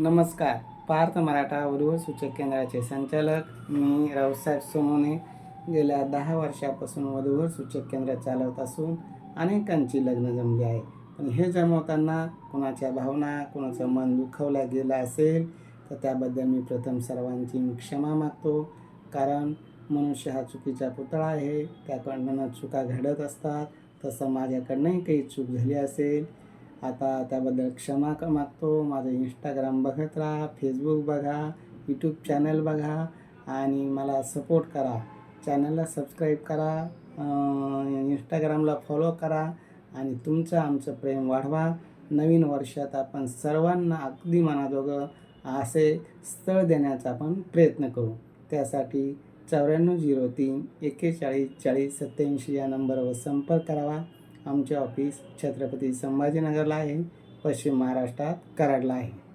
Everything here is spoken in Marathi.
नमस्कार. पार्थ मराठा वधूवर सूचक केंद्राचे संचालक मी रावसाहेब सोमोने गेल्या दहा वर्षापासून वधूवर सूचक केंद्र चालवत असून अनेकांची लग्न जमली आहे. पण हे जमवताना कुणाच्या भावना कुणाचं मन दुखवलं गेलं असेल तर त्याबद्दल मी प्रथम सर्वांची मी क्षमा मागतो. कारण मनुष्य हा चुकीचा पुतळा आहे. त्याकडनं चुका घडत असतात. तसं माझ्याकडनंही काही चूक झाली असेल आता त्याबद्दल क्षमा का मागतो. माझं इंस्टाग्राम बघत राहा फेसबुक बघा यूट्यूब चॅनल बघा आणि मला सपोर्ट करा. चॅनलला सबस्क्राईब करा इंस्टाग्रामला फॉलो करा आणि तुमचं आमचं प्रेम वाढवा. नवीन वर्षात आपण सर्वांना अगदी मनाजोगं असे स्थळ देण्याचा आपण प्रयत्न करू. त्यासाठी चौऱ्याण्णव झिरो तीन एक्केचाळीस चाळीस सत्याऐंशी या नंबरवर संपर्क करावा. आमचे ऑफिस छत्रपती संभाजीनगरला आहे पश्चिम महाराष्ट्रात कराडला आहे.